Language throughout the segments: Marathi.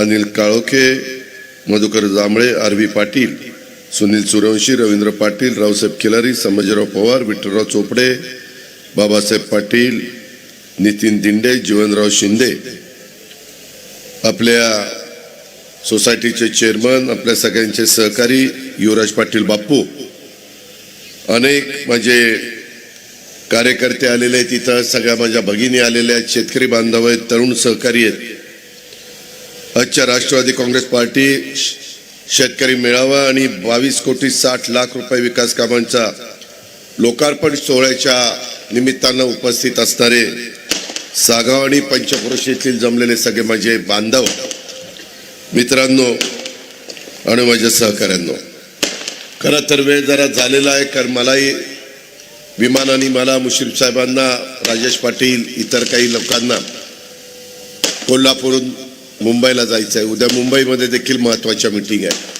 Anil Kalokhe Madhukar Jambhale R V Patil Sunil Suryavanshi Ravindra Patil Raosaheb Khilari Sambhajirao Pawar Vitthalrao Chopde Babasaheb Patil Nitin Dinde Jeevanrao Shinde. आपल्या सोसायटीचे चेअरमन आपल्या सगळ्यांचे सहकारी युवराज पाटील बाप्पू. अनेक माझे कार्यकर्ते आलेले आहेत इथं सगळ्या माझ्या भगिनी आलेल्या आहेत शेतकरी बांधव आहेत तरुण सहकारी आहेत. आजच्या राष्ट्रवादी काँग्रेस पार्टी श- शेतकरी मेळावा आणि बावीस कोटी साठ लाख रुपये विकास कामांचा लोकार्पण सोहळ्याच्या निमित्तानं उपस्थित असणारे सागाव आणि पंचक्रोश येथील जमलेले सगळे माझे बांधव मित्रांनो आणि माझ्या सहकाऱ्यांनो. खरं तर वेळ जरा झालेला आहे कारण मलाही विमानाने मला मुश्रीफ साहेबांना राजेश पाटील इतर काही लोकांना कोल्हापूरहून मुंबईला जायचं आहे उद्या मुंबईमध्ये देखील महत्त्वाच्या मीटिंग आहे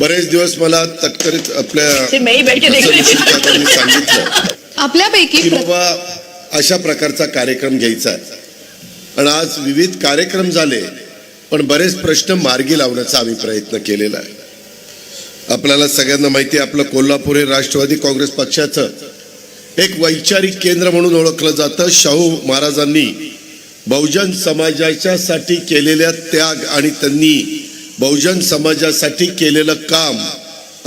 बरेच दिवस मला तटकरीत आपल्या सांगितलं आपल्यापैकी की बाबा अशा प्रकारचा कार्यक्रम घ्यायचा आहे. आणि आज विविध कार्यक्रम झाले पण बरेच प्रश्न मार्गी लावण्याचा आम्ही प्रयत्न केलेला आहे. आपल्याला सगळ्यांना माहिती आहे आपलं कोल्हापूर हे राष्ट्रवादी काँग्रेस पक्षाचं एक वैचारिक केंद्र म्हणून ओळखलं जातं. शाहू महाराजांनी बहुजन समाजाच्या साठी केलेल्या त्याग आणि त्यांनी बहुजन समाजासाठी केलेलं काम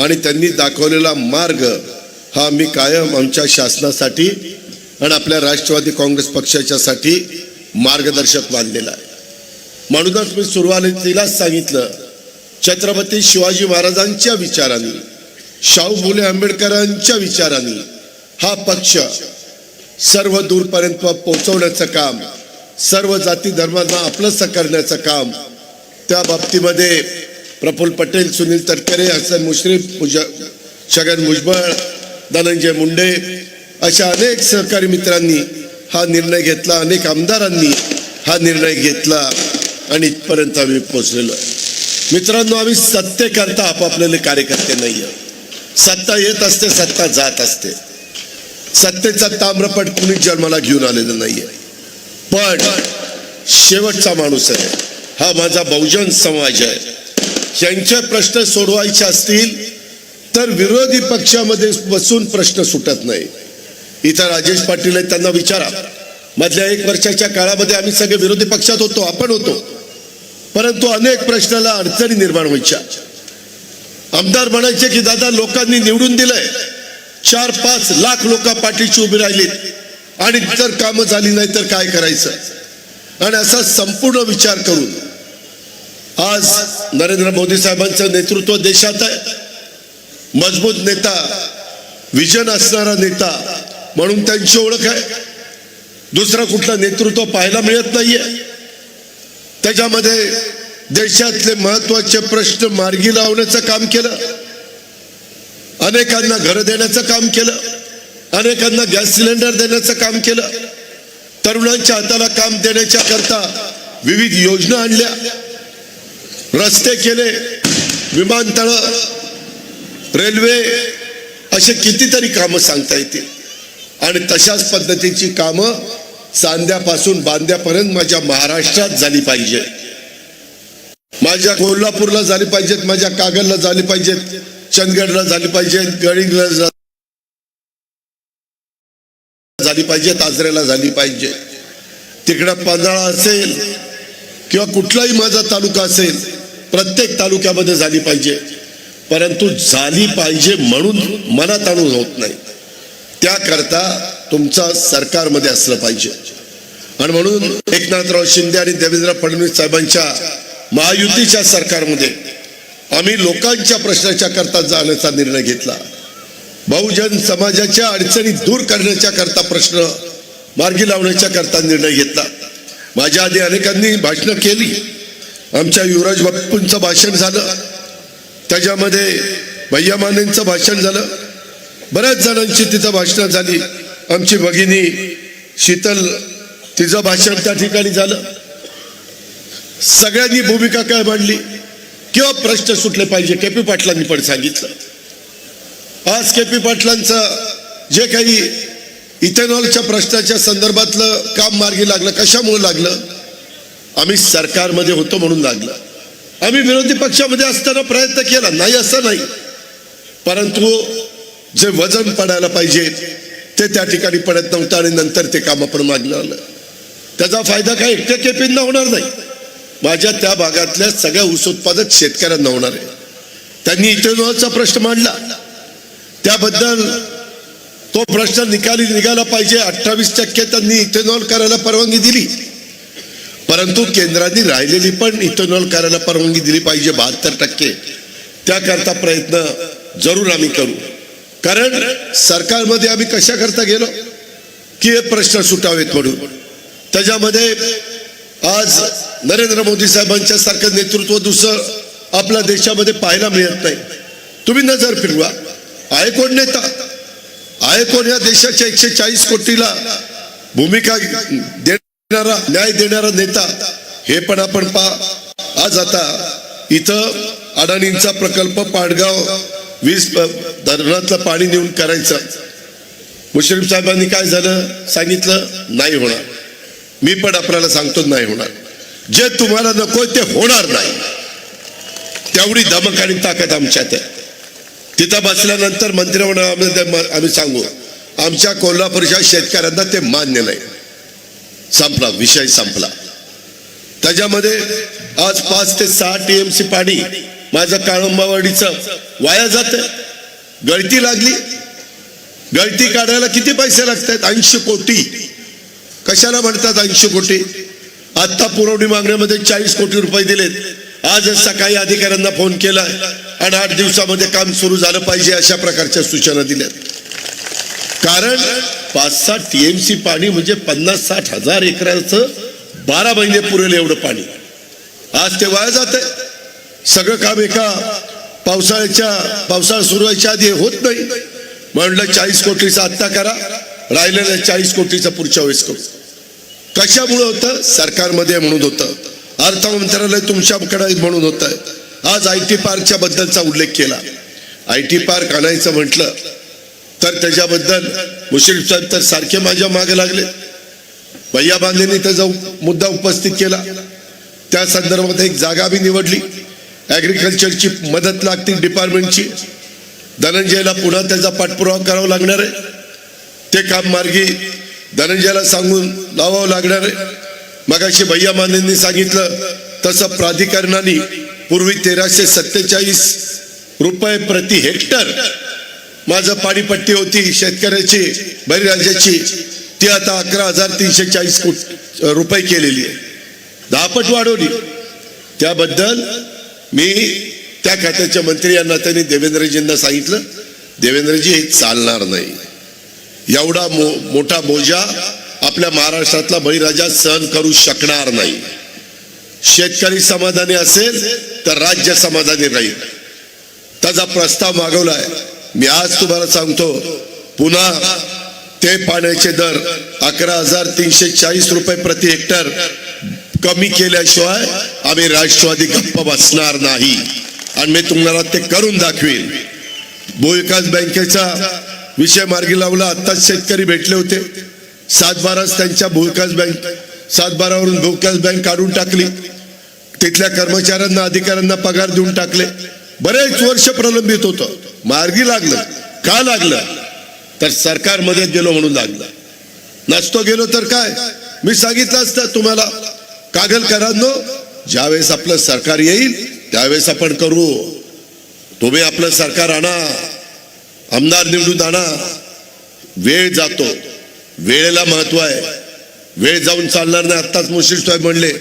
आणि त्यांनी दाखवलेला मार्ग हा मी कायम आमच्या शासनासाठी आणि आपल्या राष्ट्रवादी काँग्रेस पक्षाच्या साठी मार्गदर्शक मानलेला आहे. म्हणूनच मी सुरुवातीलाच सांगितलं छत्रपती शिवाजी महाराजांच्या विचारांनी शाहू फुले आंबेडकरांच्या विचारांनी हा पक्ष सर्व दूरपर्यंत पोहोचवण्याचं काम सर्व जाती धर्मांना आपलंसं करण्याचं काम. त्या बाबतीमध्ये प्रफुल्ल पटेल सुनील तटकरे हसन मुश्रीफ मुज छगन भुजबळ धनंजय मुंडे अशा अनेक सहकारी मित्रांनी हा निर्णय घेतला. अनेक आमदारांनी हा निर्णय घेतला आणि इथपर्यंत आम्ही पोचलेलो मित्रांनो आम्ही सत्तेकरता आपापलेले कार्यकर्ते नाही आहे सत्ता येत असते सत्ता जात असते. सत्तेचा ताम्रपट कुणीच जन्माला घेऊन आलेलं नाहीये. पण शेवटचा माणूस आहे. हा माझा बहुजन समाज आहे. यांचे प्रश्न सोडवायचे असतील तर विरोधी पक्षामध्ये बसून प्रश्न सुटत नाही. इथं राजेश पाटील आहेत त्यांना विचारा. मधल्या एक वर्षाच्या काळामध्ये आम्ही सगळे विरोधी पक्षात होतो आपण होतो. परंतु अनेक प्रश्नाला अडचणी निर्माण व्हायच्या. आमदार म्हणायचे की दादा लोकांनी निवडून दिलंय. चार पाच लाख लोक पाठीशी उभी राहिलीत. आणि जर कामं झाली नाही तर काय करायचं? आणि असा संपूर्ण विचार करून आज नरेंद्र मोदी साहेबांचं नेतृत्व देशात आहे. मजबूत नेता विजन असणारा नेता म्हणून त्यांची ओळख आहे. दुसरं कुठलं नेतृत्व पाहायला मिळत नाहीये. त्याच्यामध्ये देशातले महत्त्वाचे प्रश्न मार्गी लावण्याचं काम केलं. अनेकांना घर देण्याचं काम केलं. अनेकांना गॅस सिलेंडर देण्याचं काम केलं तरुणांच्या हाताला काम देण्याच्या करता विविध योजना आणल्या रस्ते केले विमानतळ रेल्वे असे कितीतरी कामं सांगता येतील. आणि तशाच पद्धतीची कामं सांध्यापासून बांध्यापर्यंत माझ्या महाराष्ट्रात झाली पाहिजे. माझ्या कोल्हापूरला झाली पाहिजेत माझ्या कागलला झाली पाहिजेत चंदगडला झाली पाहिजेत गडिंगला झाली पाहिजे आजऱ्याला झाली पाहिजे. तिकडं पन्हाळा असेल किंवा कुठलाही माझा तालुका असेल प्रत्येक तालुक्यामध्ये झाली पाहिजे. परंतु झाली पाहिजे म्हणून मनात आणून होत नाही. त्याकरता तुमचा सरकारमध्ये असलं पाहिजे. आणि म्हणून एकनाथराव शिंदे आणि देवेंद्र फडणवीस साहेबांच्या महायुतीच्या सरकारमध्ये आम्ही लोकांच्या प्रश्नाच्या करता जाण्याचा निर्णय घेतला. बहुजन समाजाच्या अडचणी दूर करण्याच्या करता प्रश्न मार्गी लावण्याच्या करता निर्णय घेतला. माझ्या आधी अनेकांनी भाषणं केली. आमच्या युवराज बाप्पूंचं भाषण झालं. त्याच्यामध्ये भैया मानेंचं भाषण झालं. बऱ्याच जणांची तिथं भाषणं झाली. आमची भगिनी शीतल तिचं भाषण त्या ठिकाणी झालं. सगळ्यांनी भूमिका काय मांडली? किंवा प्रश्न सुटले पाहिजे के पी पाटलांनी पण सांगितलं. आज के पी पाटलांचं जे काही इथेनॉलच्या प्रश्नाच्या संदर्भातलं काम मार्गी लागलं कशामुळे लागलं? आम्ही सरकारमध्ये होतो म्हणून लागलं. आम्ही विरोधी पक्षामध्ये असताना प्रयत्न केला नाही असं नाही. परंतु जे वजन पडायला पाहिजे ते त्या ठिकाणी पडत नव्हतं आणि नंतर ते काम आपण मागलं आलं. त्याचा फायदा काय? एकट्या केपींना होणार नाही. माझ्या त्या भागातल्या सगळ्या ऊस उत्पादक शेतकऱ्यांना होणार आहे. त्यांनी इथेनॉलचा प्रश्न मांडला. त्याबद्दल तो प्रश्न निकाली निघाला पाहिजे. अठ्ठावीस टक्के त्यांनी इथेनॉल करायला परवानगी दिली. परंतु केंद्राने राहिलेली पण इथेनॉल करायला परवानगी दिली पाहिजे बहात्तर टक्के. त्याकरता प्रयत्न जरूर आम्ही करू. कारण सरकारमध्ये आम्ही कशा करता गेलो? की हे प्रश्न सुटावेत म्हणून. त्याच्यामध्ये आज नरेंद्र मोदी साहेबांच्या सारखं नेतृत्व दुसरं आपल्या देशामध्ये पाहायला मिळत नाही. तुम्ही नजर फिरवा. आहे कोण नेता आहे कोण या देशाच्या एकशे चाळीस कोटीला भूमिका देणारा न्याय देणारा नेता. हे पण आपण पहा आज आता इथं अडाणींचा प्रकल्प पाडगाव वीज धरणातलं पाणी नेऊन करायचं. मुश्रीफ साहेबांनी काय झालं? सांगितलं नाही होणार. मी पण आपल्याला सांगतो नाही होणार. जे तुम्हाला नको ते होणार नाही. तेवढी धमक आणि ताकद आमच्यात आहे. तिथं बसल्यानंतर मंत्रिमंडळामध्ये आम्ही सांगू आमच्या कोल्हापूरच्या शेतकऱ्यांना ते मान्य नाही. संपला विषय संपला. त्याच्यामध्ये आज पाच ते सहा टीएमसी पाणी माझं काळंबावाडीचं वाया जात गळती लागली. गळती काढायला किती पैसे लागतात? ऐंशी कोटी. कशाला म्हणतात ऐंशी कोटी? आत्ता पुरवणी मागण्यामध्ये चाळीस कोटी रुपये दिलेत. आज सकाळी अधिकाऱ्यांना फोन केला. आणि आठ दिवसामध्ये काम सुरू झालं पाहिजे अशा प्रकारच्या सूचना दिल्यात. कारण पाच सात टीएमसी पाणी म्हणजे पन्नास साठ हजार एकराचं बारा महिने पुरेल एवढं पाणी. आज ते वाया जात सगळं काम एका पावसाळ्याच्या पावसाळा सुरू व्हायच्या आधी होत नाही. म्हणलं चाळीस कोटीचा आत्ता करा राहिलेलं चाळीस कोटीचा पुढच्या वेळेस करू. कशामुळे होतं? सरकारमध्ये म्हणून होतं. अर्थ मंत्रालय तुमच्याकडे म्हणून होतं. आज आय टी पार्कच्या बद्दलचा उल्लेख केला. आय टी पार्क आणायचं म्हटलं तर त्याच्याबद्दल मुश्रीफ साहेब तर सारखे माझ्या मागे लागले. भैया बांधेंनी त्याचा मुद्दा उपस्थित केला त्या संदर्भात एक जागा बी निवडली. ॲग्रिकल्चरची मदत लागते डिपार्टमेंटची धनंजयला पुन्हा त्याचा पाठपुरावा करावा लागणार आहे. ते काम मार्गी धनंजयला सांगून लावावं लागणार आहे. मगाशी भैया मानेंनी सांगितलं तसं प्राधिकरणाने पूर्वी तेराशे सत्तेचाळीस रुपये प्रति हेक्टर माझं पाणीपट्टी होती शेतकऱ्याची बळीराजाची. ती आता अकरा हजार तीनशे चाळीस कोट रुपये केलेली आहे. दहापट वाढवली. त्याबद्दल मी त्या खात्याच्या मंत्री यांना त्यांनी देवेंद्रजींना सांगितलं देवेंद्रजी हे चालणार नाही. एवढा मो मोठा बोजा आपल्या महाराष्ट्रातला बळीराजा सहन करू शकणार नाही. शेतकरी समाधानी असेल तर राज्य समाधानी राहील. त्याचा प्रस्ताव मागवलाय. मी आज तुम्हाला सांगतो पुन्हा ते पाण्याचे दर अकरा हजार तीनशे चाळीस रुपये प्रति हेक्टर कमी केल्याशिवाय आम्ही राष्ट्रवादी गप्प बसणार नाही. आणि मी तुम्हाला ते करून दाखवेल भूविकास बँकेचा विषय मार्गी लावला आत्ताच शेतकरी भेटले होते. सातबाराच त्यांच्या भूविकास बँक सातबारावरून भूविकास बँक काढून टाकली. तिथल्या कर्मचाऱ्यांना अधिकाऱ्यांना पगार देऊन टाकले. बरेच वर्ष प्रलंबित होतं. मार्गी लागलं. का लागलं? तर सरकारमध्ये गेलो म्हणून लागलं. नसतो गेलो तर काय? मी सांगितलं असतं तुम्हाला. कागल करांनो ज्यावेळेस आपलं सरकार येईल त्यावेळेस आपण करू. तुम्ही आपलं सरकार आणा. आमदार निवडून आणा. वेळ जातो. वेळेला महत्त्व आहे. वेळ जाऊन चालणार नाही. आत्ताच मुश्रीफ साहेब म्हणले.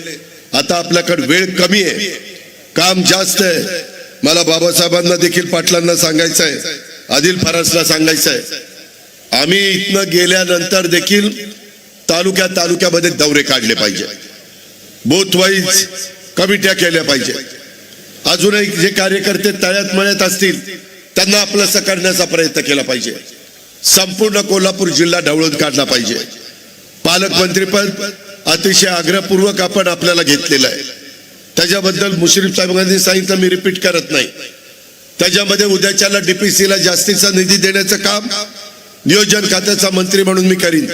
आता आपल्याकडे वेळ कमी आहे. काम जास्त आहे. मला बाबासाहेबांना देखील पाटलांना सांगायचं आहे. आदिल फरासला सांगायचं आहे. आम्ही इथनं गेल्यानंतर देखील तालुक्या तालुक्यामध्ये दौरे काढले पाहिजे. बोथ वाईज कमिट्या केल्या पाहिजे. अजूनही जे कार्यकर्ते तळ्यात मळ्यात असतील त्यांना आपलंसं करण्याचा प्रयत्न केला पाहिजे. संपूर्ण कोल्हापूर जिल्हा ढवळून काढला पाहिजे. पालकमंत्रीपद अतिशय आग्रहपूर्वक आपण आपल्याला घेतलेलं आहे. त्याच्याबद्दल मुश्रीफ साहेबांनी सांगितलं मी रिपीट करत नाही. त्याच्यामध्ये उद्याच्याला डीपीसीला जास्तीचा निधी देण्याचं काम नियोजन खात्याचा मंत्री म्हणून मी करीन.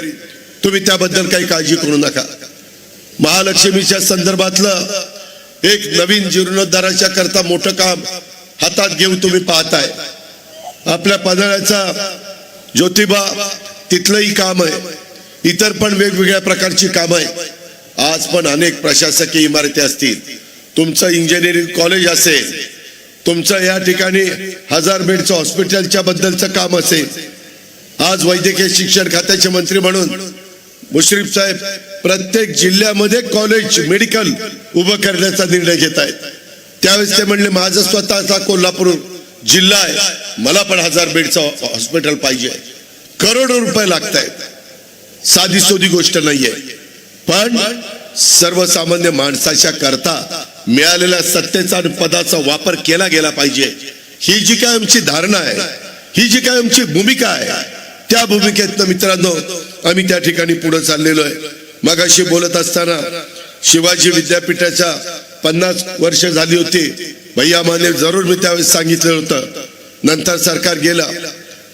तुम्ही त्याबद्दल काही काळजी करू नका. महालक्ष्मीच्या संदर्भातलं एक नवीन जीर्णोद्धाराच्या करता मोठं काम हातात घेऊन तुम्ही पाहताय. आपल्या पन्हाळ्याचा ज्योतिबा तिथलंही काम आहे. इतर पण वेगवेगळ्या प्रकारची कामं आहे आज पण अनेक प्रशासकीय इमारती असतील. तुमचं इंजिनिअरिंग कॉलेज असेल तुमचं या ठिकाणी हजार बेडचं हॉस्पिटलच्या बद्दलचं काम असेल. आज वैद्यकीय शिक्षण खात्याचे मंत्री म्हणून मुश्रीफ साहेब प्रत्येक जिल्ह्यामध्ये कॉलेज मेडिकल उभं करण्याचा निर्णय घेत आहेत. त्यावेळेस ते म्हणले माझं स्वतःचा कोल्हापूर जिल्हा आहे. मला पण हजार बेडचं हॉस्पिटल पाहिजे. करोडो रुपये लागत आहेत साधी सोधी गोष्ट नाहीये. पण सर्वसामान्य माणसाच्या करता मिळालेल्या सत्तेचा आणि पदाचा वापर केला गेला पाहिजे. ही जी काय आमची धारणा आहे ही जी काय आमची भूमिका आहे त्या भूमिकेतनं मित्रांनो आम्ही त्या ठिकाणी पुढे चाललेलो आहे. मगाशी बोलत असताना शिवाजी विद्यापीठाच्या पन्नास वर्ष झाली होती. भैया माने जरूर मी त्यावेळेस सांगितलं होतं. नंतर सरकार गेलं.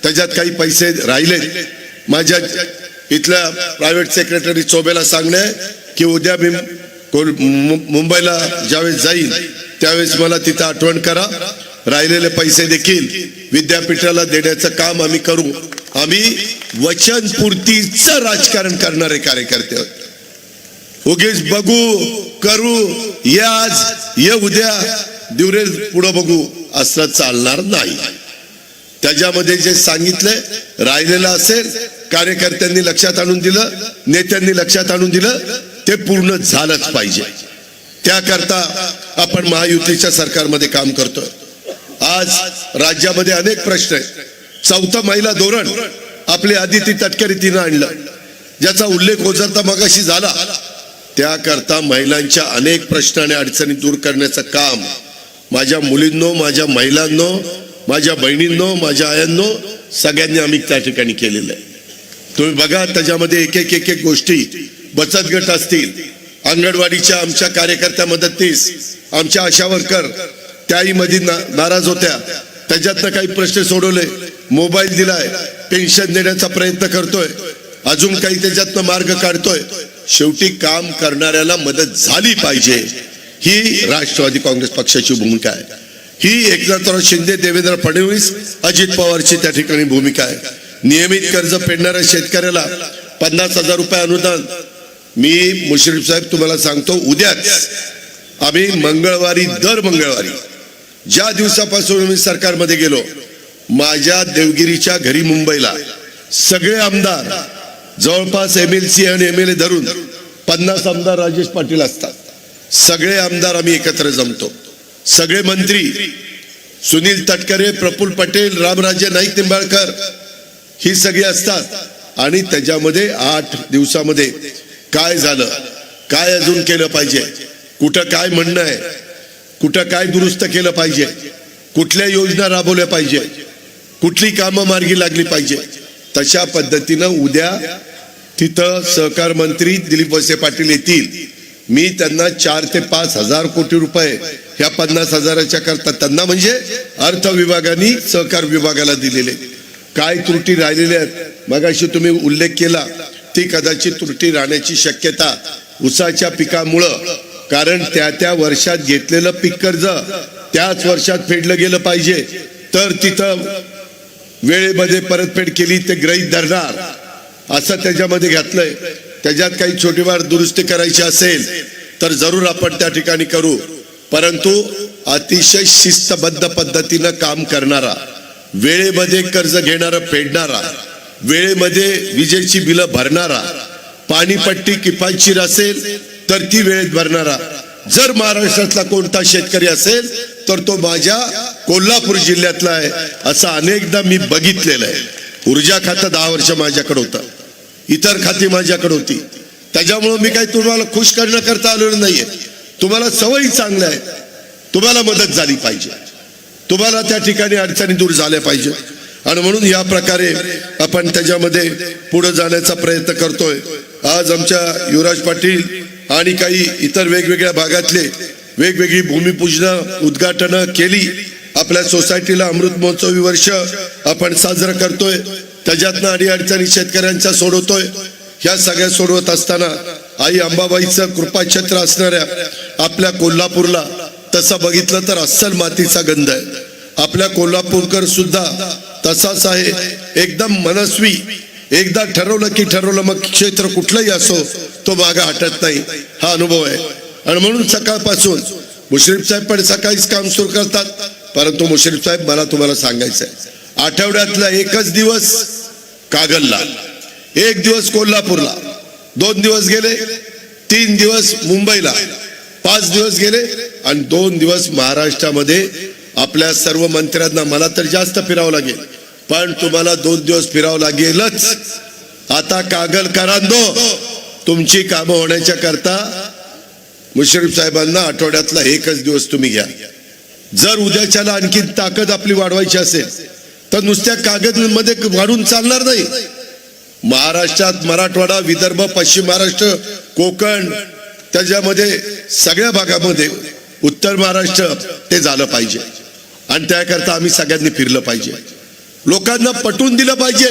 त्याच्यात काही पैसे राहिले माझ्या इथल्या प्रायव्हेट सेक्रेटरी चोबेला सांगणे की उद्या मी मुंबईला ज्यावेळेस जाईल त्यावेळेस मला तिथं आठवण करा. राहिलेले पैसे देखील विद्यापीठाला देण्याचं काम आम्ही करू. आम्ही वचनपूर्तीचं राजकारण करणारे कार्यकर्ते आहोत. उगीच बघू करू ये आज ये उद्या दिवरे पुढं बघू असं चालणार नाही. त्याच्यामध्ये जे सांगितलंय राहिलेलं असेल कार्यकर्त्यांनी लक्षात आणून दिलं नेत्यांनी लक्षात आणून दिलं ते पूर्ण झालंच पाहिजे. त्याकरता आपण महायुतीच्या सरकारमध्ये काम करतोय. आज राज्यामध्ये अनेक प्रश्न आहेत. चौथं महिला धोरण आपली आदिती तटकरी तिनं आणलं. ज्याचा उल्लेख ओझरता मगाशी झाला. त्याकरता महिलांच्या अनेक प्रश्न आणि अडचणी दूर करण्याचं काम माझ्या मुलींनो माझ्या महिलांनो माझ्या बहिणींनो माझ्या आयांनो सगळ्यांनी आम्ही त्या ठिकाणी केलेलं आहे. तुम्ही बघा त्याच्यामध्ये एक एक एक एक गोष्टी बचत गट असतील अंगणवाडीच्या आमच्या कार्यकर्त्या मदतनीस आमच्या आशा वर्कर त्याही मध्ये नाराज होत्या. त्याच्यातनं काही प्रश्न सोडवले मोबाईल दिलाय पेन्शन देण्याचा प्रयत्न करतोय. अजून काही त्याच्यातनं मार्ग काढतोय. शेवटी काम करणाऱ्याला मदत झाली पाहिजे. ही राष्ट्रवादी काँग्रेस पक्षाची भूमिका आहे. ही एकनाथराव शिंदे देवेंद्र फडणवीस अजित पवारची त्या ठिकाणी भूमिका आहे. नियमित कर्ज फेडणाऱ्या शेतकऱ्याला पन्नास हजार रुपये अनुदान. मी मुश्रीफ साहेब तुम्हाला सांगतो उद्याच आम्ही मंगळवारी दर मंगळवारी ज्या दिवसापासून मी सरकारमध्ये गेलो माझ्या देवगिरीच्या घरी मुंबईला सगळे आमदार जवळपास एम एल सी आणि एम एल ए धरून पन्नास आमदार राजेश पाटील असतात. सगळे आमदार आम्ही एकत्र जमतो. सगळे मंत्री सुनील तटकरे प्रफुल्ल पटेल रामराजे नाईक निंबाळकर ही सगळी असतात. आणि त्याच्यामध्ये आठ दिवसामध्ये काय झालं? काय अजून केलं पाहिजे? कुठं काय म्हणणं आहे? कुठं काय दुरुस्त केलं पाहिजे? कुठल्या योजना राबवल्या पाहिजे? कुठली कामं मार्गी लागली पाहिजे? तशा पद्धतीनं उद्या तिथं सहकार मंत्री दिलीप वसे पाटील येतील. मी त्यांना चार ते पाच हजार कोटी रुपये ह्या पन्नास हजाराच्या करता त्यांना म्हणजे अर्थ विभागाने सहकार विभागाला दिलेले. काय त्रुटी राहिलेल्या आहेत? मगाशी तुम्ही उल्लेख केला ती कदाचित त्रुटी राहण्याची शक्यता उसाच्या पिकामुळं. कारण त्या त्या वर्षात घेतलेलं पीक कर्ज त्याच वर्षात फेडलं गेलं पाहिजे. तर तिथं वेळेमध्ये परतफेड केली ते ग्रहित धरणार. असं त्याच्यामध्ये घातलंय. त्याच्यात काही छोटीवार दुरुस्ती करायची असेल तर जरूर आपण त्या ठिकाणी करू. परंतु अतिशय शिस्तबद्ध पद्धतीनं काम करणारा वेळेमध्ये कर्ज घेणारा फेडणारा वेळेमध्ये विजेची बिलं भरणारा पाणीपट्टी किफायतशीर असेल तर ती वेळेत भरणारा. जर महाराष्ट्रातला कोणता शेतकरी असेल तर तो माझ्या कोल्हापूर जिल्ह्यातला आहे असं अनेकदा मी बघितलेलं आहे. ऊर्जा खातं दहा वर्ष माझ्याकडे होतं. इतर खाती माझ्याकडे होती. त्याच्यामुळं मी काही तुम्हाला खुश करण्याकरता आलेलो नाहीये. तुम्हाला सवयी चांगल्या आहेत. तुम्हाला मदत झाली पाहिजे. तुम्हाला त्या ठिकाणी अडचणी दूर झाल्या पाहिजे. आणि म्हणून या प्रकारे आपण त्याच्यामध्ये पुढे जाण्याचा प्रयत्न करतोय. आज आमच्या युवराज पाटील आणि काही इतर वेगवेगळ्या भागातले वेगवेगळी भूमिपूजन उद्घाटन केली. आपल्या सोसायटीला अमृत महोत्सवी वर्ष आपण साजरं करतोय. त्याच्यातनं अडी अडचणी शेतकऱ्यांच्या सोडवतोय ह्या सगळ्या सोडवत असताना आई अंबाबाईचं कृपाक्षेत्र असणाऱ्या आपल्या कोल्हापूरला तसं बघितलं तर अस्सल मातीचा गंध आहे. आपल्या कोल्हापूरकर सुद्धा तसाच आहे. एकदम मनस्वी. एकदा ठरवलं की ठरवलं मग क्षेत्र कुठलंही असो तो मागा हटत नाही. हा अनुभव आहे. आणि म्हणून सकाळपासून मुश्रीफ साहेब पण सकाळीच काम सुरू करतात. परंतु मुश्रीफ साहेब मला तुम्हाला सांगायचं आहे आठवड्यातला एकच दिवस कागलला. एक दिवस कोल्हापूरला. दोन दिवस गेले. तीन दिवस मुंबईला. पाच दिवस गेले आणि दोन दिवस महाराष्ट्रामध्ये आपल्या सर्व मंत्र्यांना मला तर जास्त फिरावं लागेल. पण तुम्हाला दोन दिवस फिरावं लागेलच. आता कागल करांदो. तुमची कामं होण्याच्या करता मुश्रीफ साहेबांना आठवड्यातला एकच दिवस तुम्ही घ्या. जर उद्याच्याला आणखी ताकद आपली वाढवायची असेल तर नुसत्या कागदमध्ये वाढून चालणार नाही. महाराष्ट्रात मराठवाडा विदर्भ पश्चिम महाराष्ट्र कोकण त्याच्यामध्ये सगळ्या भागामध्ये उत्तर महाराष्ट्र ते झालं पाहिजे. आणि त्याकरता आम्ही सगळ्यांनी फिरलं पाहिजे. लोकांना पटवून दिलं पाहिजे.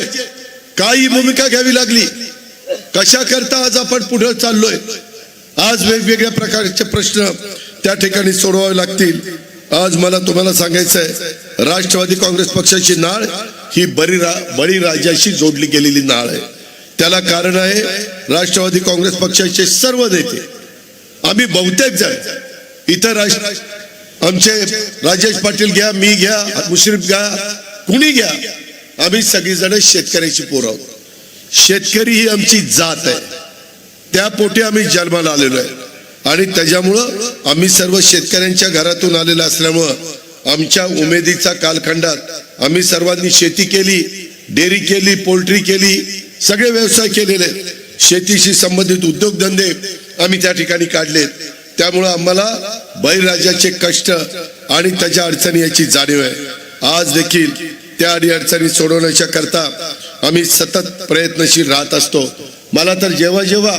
काही भूमिका घ्यावी लागली. कशा करता आज आपण पुढे चाललोय? आज वेगवेगळ्या प्रकारचे प्रश्न त्या ठिकाणी सोडवावे लागतील. आज मला तुम्हाला सांगायचं आहे राष्ट्रवादी काँग्रेस पक्षाची नाळ ही बरी रा बळी राजाशी जोडली गेलेली नाळ आहे. त्याला कारण आहे राष्ट्रवादी काँग्रेस पक्षाचे सर्व नेते आम्ही बहुतेक जण. इतर राष्ट्र आमचे राजेश पाटील घ्या मी घ्या मुश्रीफ घ्या कुणी घ्या आम्ही सगळीजण शेतकऱ्याची पोर आहोत. शेतकरी ही आमची जात आहे. त्या पोटी आम्ही जन्माला आलेलो आहे. आणि त्याच्यामुळं आम्ही सर्व शेतकऱ्यांच्या घरातून आलेलं असल्यामुळं आमच्या उमेदीचा कालखंडात आम्ही सर्वांनी शेती केली डेअरी केली पोल्ट्री केली सगळे व्यवसाय केलेले. आहेत. शेतीशी संबंधित उद्योगधंदे आम्ही त्या ठिकाणी काढलेत. त्यामुळं आम्हाला बळीराजाचे कष्ट आणि त्याच्या अडचणी याची जाणीव आहे. आज देखील त्या अडी अडचणी सोडवण्याच्या करता आम्ही सतत प्रयत्नशील राहत असतो. मला तर जेव्हा जेव्हा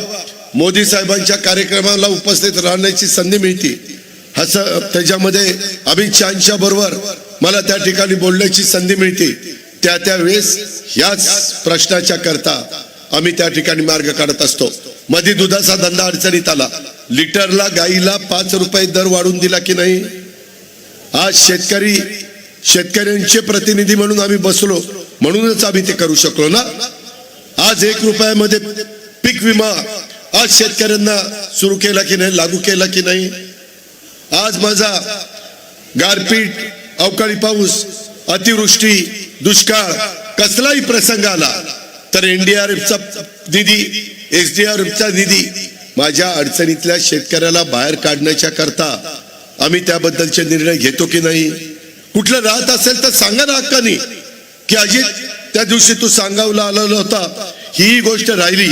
मोदी साहेबांच्या कार्यक्रमाला उपस्थित राहण्याची संधी मिळते असं त्याच्यामध्ये अमित शहाच्या बरोबर मला त्या ठिकाणी बोलण्याची संधी मिळते. त्या त्या वेळेस याच प्रश्नाच्या करता आम्ही त्या ठिकाणी मार्ग काढत असतो. मध्ये दुधाचा धंदा अडचणीत आला. लिटरला गाईला पाच रुपये दर वाढून दिला की नाही? आज शेतकरी शेतकऱ्यांचे प्रतिनिधी म्हणून आम्ही बसलो. म्हणूनच आम्ही ते करू शकलो ना? आज एक रुपयामध्ये पीक विमा आज शेतकऱ्यांना सुरू केला की नाही लागू केला की नाही? आज माझा गारपीट अवकाळी पाऊस अतिवृष्टी दुष्काळ कसलाही प्रसंग आला तर एनडीआरएफचा निधी एसडीआरएफचा निधी माझ्या अडचणीतल्या शेतकऱ्याला बाहेर काढण्याच्या करता आम्ही त्याबद्दलचे निर्णय घेतो की नाही? कुठलं राहत असेल तर सांगा ना हक्कानी. की अजित त्या दिवशी तू सांगावला आलेला होता ही गोष्ट राहिली.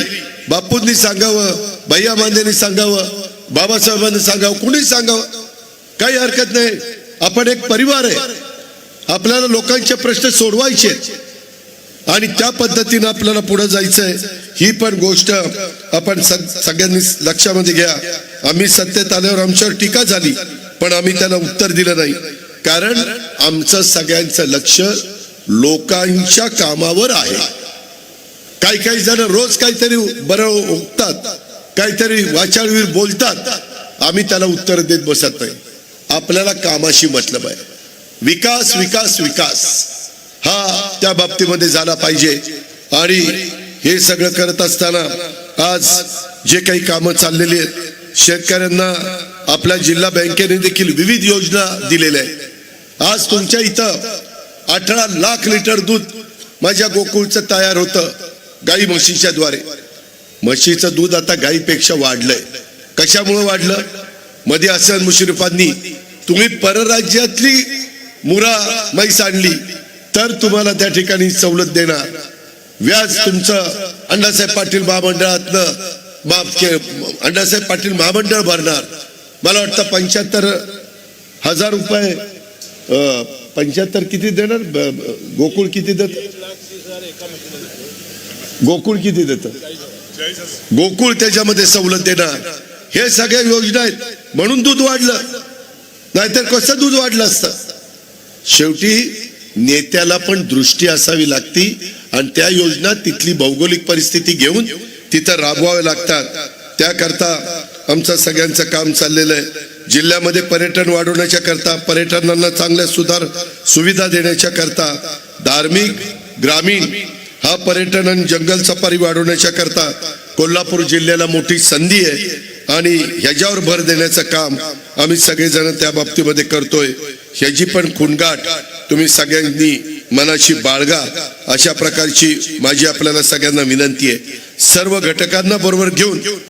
बापूंनी सांगावं भैया मांदेनी सांगावं बाबासाहेबांनी सांगावं कुणी सांगावं. काही हरकत नाही. आपण एक परिवार आहे. आपल्याला लोकांचे प्रश्न सोडवायचे आहेत. आणि त्या पद्धतीनं आपल्याला पुढे जायचंय. ही पण गोष्ट आपण सग- सगळ्यांनी लक्षामध्ये घ्या. आम्ही सत्तेत आल्यावर आमच्यावर टीका झाली पण आम्ही त्याला उत्तर दिलं नाही. कारण आमचं सगळ्यांचं लक्ष लोकांच्या कामावर आहे. काही काही जण रोज काहीतरी बरं उगतात काहीतरी वाचाळवीर बोलतात. आम्ही त्याला उत्तर देत बसत नाही. आपल्याला कामाशी मतलब आहे. विकास विकास विकास. हा त्या बाबतीमध्ये झाला पाहिजे. आणि हे सगळं करत असताना आज जे काही कामं चाललेली आहेत शेतकऱ्यांना आपल्या जिल्हा बँकेने देखील विविध योजना दिलेल्या आहेत. आज तुमच्या इथं अठरा लाख लिटर दूध माझ्या गोकुळचं तयार होतं गाई म्हशीच्या द्वारे. म्हशीचं दूध आता गाईपेक्षा वाढलंय. कशामुळे वाढलं? मध्ये हसन मुश्रीफांनी तुम्ही परराज्यातली मुरा म्हैस आणली तर तुम्हाला त्या ठिकाणी सवलत देणार. व्याज तुमचं अण्णासाहेब पाटील महामंडळातलं माफ के अण्णासाहेब पाटील महामंडळ भरणार. मला वाटतं पंच्याहत्तर हजार रुपये पंच्याहत्तर किती देणार? गोकुळ किती देत? गोकुळ किती देत? गोकुळ त्याच्यामध्ये सवलत देणार. हे सगळ्या योजना आहेत. म्हणून दूध वाढलं. नाहीतर कसं दूध वाढलं असतं? शेवटी नेत्याला पण दृष्टी असावी लागती आणि त्या योजना तिथली भौगोलिक परिस्थिती घेऊन तिथं राबवाव्या लागतात. त्याकरता आमचं सगळ्यांचं काम चाललेलं आहे. जिल्ह्यामध्ये पर्यटन वाढवण्याच्या करता पर्यटनांना चांगल्या सुधार सुविधा देण्याच्या करता धार्मिक ग्रामीण हा पर्यटन आणि जंगल सफारी वाढवण्याच्या करता कोल्हापूर जिल्ह्याला मोठी संधी आहे आणि ह्याच्यावर भर देण्याचं काम आम्ही सगळेजण त्या बाबतीमध्ये करतोय. ह्याची पण खुणगाठ तुम्ही सगळ्यांनी मनाशी बाळगा अशा प्रकारची माझी आपल्याला सगळ्यांना विनंती आहे. सर्व घटकांना बरोबर घेऊन